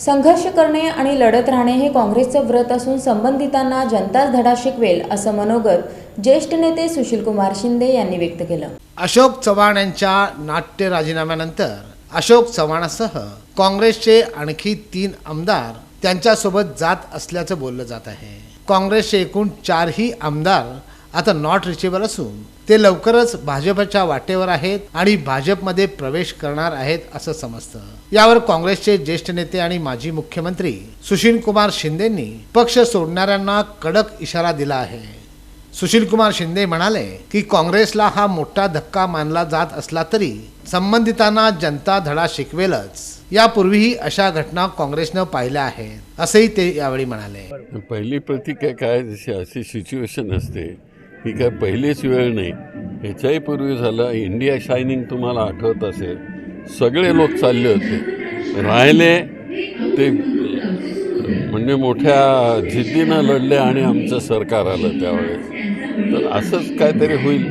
संघर्ष करणे आणि लढत राहणे हे काँग्रेसचं व्रत असून संबंधितांना जनताच धडा शिकवेल असं मनोगत ज्येष्ठ नेते सुशीलकुमार शिंदे यांनी व्यक्त केलं. अशोक चव्हाण यांच्या नाट्य राजीनाम्यानंतर अशोक चव्हाणासह काँग्रेसचे आणखी तीन आमदार त्यांच्यासोबत जात असल्याचं बोललं जात आहे. काँग्रेसचे एकूण चारही आमदार आता नॉट रिचेबल असून ते लवकरच भाजपच्या वाटेवर आहेत आणि भाजपमध्ये प्रवेश करणार आहेत असं समजतं. यावर काँग्रेसचे ज्येष्ठ नेते आणि माजी मुख्यमंत्री सुशील कुमार शिंदेंनी पक्ष सोडणाऱ्यांना कडक इशारा दिला आहे. सुशीलकुमार शिंदे म्हणाले की काँग्रेसला हा मोठा धक्का मानला जात असला तरी संबंधितांना जनता धडा शिकवेलच. यापूर्वीही अशा घटना काँग्रेसनं पाहिल्या आहेत असंही ते यावेळी म्हणाले. पहिली प्रतिक्रिया काय जशी अशी सिच्युएशन असते. ही काय पहिलीच वेळ नाही. ह्याच्याही पूर्वी झालं इंडिया शायनिंग तुम्हाला आठवत असेल. सगळे लोक चालले होते. राहिले ते म्हणजे मोठ्या जिद्दीनं लढले आणि आमचं सरकार आलं त्यावेळेस. तर असंच काहीतरी होईल.